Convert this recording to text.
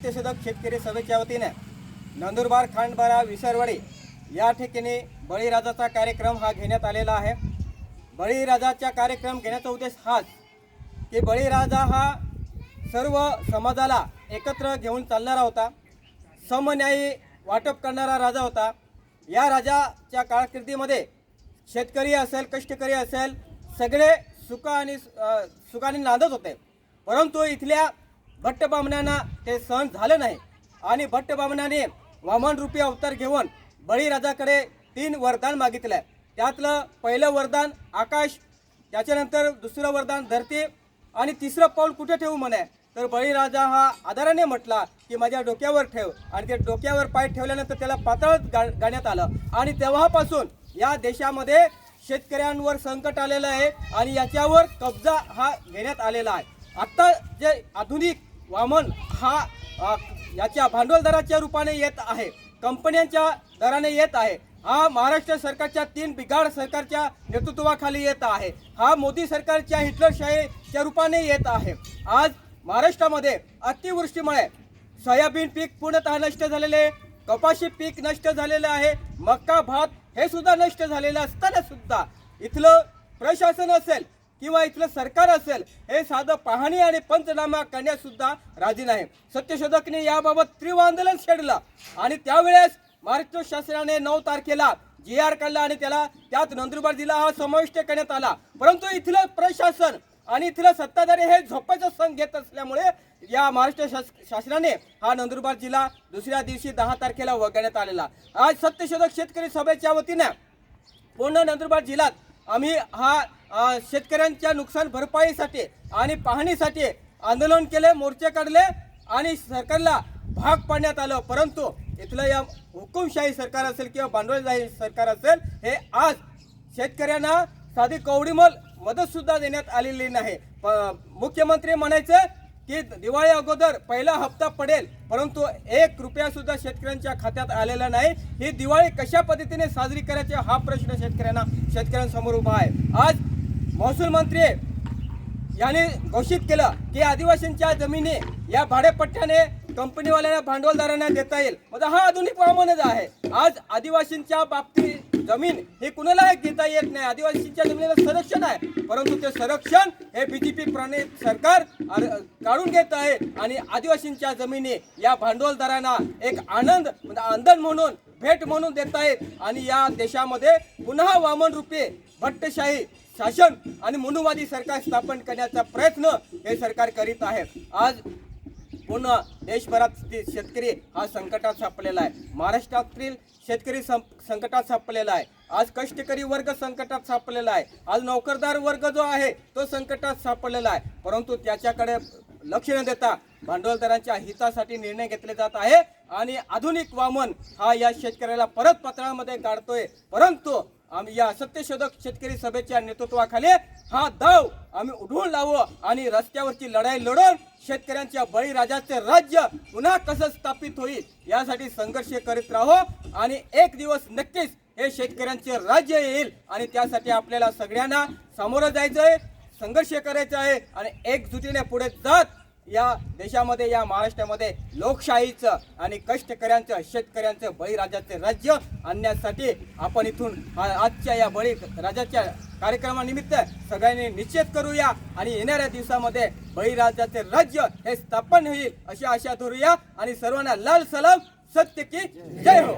सत्यशोधक शेतकरी सभेच्या वतीने नंदुरबार खांडबारा विसरवाडी या ठिकाणी बळीराजाचा कार्यक्रम हा घेण्यात आलेला आहे. बळीराजाचा कार्यक्रम घेण्याचा उद्देश हाच की बळीराजा हा सर्व समाजाला एकत्र घेऊन चालणारा होता. समन्यायी वाटप करणारा राजा होता. या राजाच्या कारकिर्दीमध्ये शेतकरी असेल कष्टकरी असेल सगळे सुख आणि सुखाने नांदत होते. परंतु इथल्या भट्ट बामण्यांना ते सहन झालं नाही. आणि भट्ट बामणाने वामन अवतार घेऊन बळीराजाकडे तीन वरदान मागितलं त्यातलं पहिलं वरदान आकाश त्याच्यानंतर दुसरं वरदान धरती आणि तिसरं पाऊल कुठे ठेवू म्हणे? तर बळीराजा हा आदराने म्हटला की माझ्या डोक्यावर ठेव. आणि ते डोक्यावर पाय ठेवल्यानंतर त्याला पातळत गा गाण्यात आलं. आणि तेव्हापासून या देशामध्ये शेतकऱ्यांवर संकट आलेलं आहे आणि याच्यावर कब्जा हा घेण्यात आलेला आहे. आत्ता जे आधुनिक वामन हा याच्या भांडवलदाराच्या रूपाने येत आहे. कंपन्यांच्या दराने येत आहे. हा महाराष्ट्र सरकारच्या तीन बिघाड सरकारच्या नेतृत्वाखाली येत आहे. हा मोदी सरकारच्या हिटलरशाहीच्या रूपाने येत आहे. आज महाराष्ट्रामध्ये अतिवृष्टीमुळे सोयाबीन पीक पूर्णतः नष्ट झालेले कपाशी पीक नष्ट झालेलं आहे मक्का भात हे सुद्धा नष्ट झालेलं असताना सुद्धा इथलं प्रशासन असेल किंवा इथलं सरकार असेल हे साधं पाहणी आणि पंचनामा करण्यासुद्धा राजी नाही. सत्यशोधकने याबाबत तीव्र आंदोलन छेडलं आणि त्यावेळेस महाराष्ट्र शासनाने नऊ तारखेला जी आर काढला आणि त्याला त्यात नंदुरबार जिल्हा हा समाविष्ट करण्यात आला. परंतु इथलं प्रशासन आणि इथलं सत्ताधारी हे झोपायचा सण घेत असल्यामुळे या महाराष्ट्र शास- शासनाने हा नंदुरबार जिल्हा दुसऱ्या दिवशी दहा तारखेला वगळण्यात आलेला. आज सत्यशोधक शेतकरी सभेच्या वतीने पूर्ण नंदुरबार जिल्ह्यात आम्ही हा शेतकऱ्यांच्या नुकसान भरपाईसाठी आणि पाहणीसाठी आंदोलन केले मोर्चे काढले आणि सरकारला भाग पाडण्यात आलं. परंतु इथलं या हुकुमशाही सरकार असेल किंवा भांडवलशाही सरकार असेल हे आज शेतकऱ्यांना साधी कवडीमोल मदतसुद्धा देण्यात आलेली नाही. प- मुख्यमंत्री म्हणायचे की दिवाळी अगोदर पहिला हप्ता पडेल परंतु एक रुपया सुद्धा शेतकऱ्यांच्या खात्यात आलेला नाही. ही दिवाळी कशा पद्धतीने साजरी करायची हा प्रश्न शेतकऱ्यांना शेतकऱ्यांसमोर उभा आहे. आज महसूल मंत्री यांनी घोषित केलं की आदिवासींच्या जमिनी या भाडेपट्ट्याने कंपनीवाल्यांना भांडवलदारांना देता येईल. म्हणजे हा आधुनिक वामनच आहे. आज आदिवासींच्या बाबतीत जमीन हे कुणाला घेता येत नाही. आदिवासींच्या जमिनीला संरक्षण आहे. परंतु ते संरक्षण हे बीजेपी प्रणित सरकार काढून घेत आहे. आणि आदिवासींच्या जमिनी या भांडवलदारांना एक आनंद म्हणजे म्हणून भेट म्हणून देत आहेत. आणि या देशामध्ये पुन्हा वामन रूपे भट्टशाही शासन आणि मनुवादी सरकार स्थापन करण्याचा प्रयत्न हे सरकार करीत आहे. आज पूर्ण देशभरात शेतकरी हा संकटात सापलेला आहे. महाराष्ट्रातील शेतकरी सं- संकटात सापलेला आहे. आज कष्टकरी वर्ग संकटात सापलेला आहे. आज नोकरदार वर्ग जो आहे तो संकटात सापडलेला आहे. परंतु त्याच्याकडे लक्ष न देता भांडवलदारांच्या हितासाठी निर्णय घेतले जात आहे. आणि आधुनिक वामन हा या शेतकऱ्याला परत पत्रामध्ये काढतोय. परंतु आम्ही या सत्यशोधक शेतकरी सभेच्या नेतृत्वाखाली हा दाव आम्ही उडवून लावू आणि रस्त्यावरची लढाई लढून शेतकऱ्यांच्या बळीराजाचे राज्य पुन्हा कसं स्थापित होईल यासाठी संघर्ष करीत राहू आणि एक दिवस नक्कीच हे शेतकऱ्यांचे राज्य येईल आणि त्यासाठी आपल्याला सगळ्यांना सामोरं जायचंय संघर्ष करायचा आहे आणि एकजुटीने पुढे जात या देशामध्ये या महाराष्ट्रामध्ये लोकशाहीचं आणि कष्टकऱ्यांचं शेतकऱ्यांचं बळीराजाचं राज्य आणण्यासाठी आपण इथून आजच्या या बळी राजाच्या कार्यक्रमानिमित्त सगळ्यांनी निश्चित करूया आणि येणाऱ्या दिवसामध्ये बळीराजाचे राज्य हे स्थापन होईल अशी आशा धरूया. आणि सर्वांना लाल सलाम सत्य की जय हो.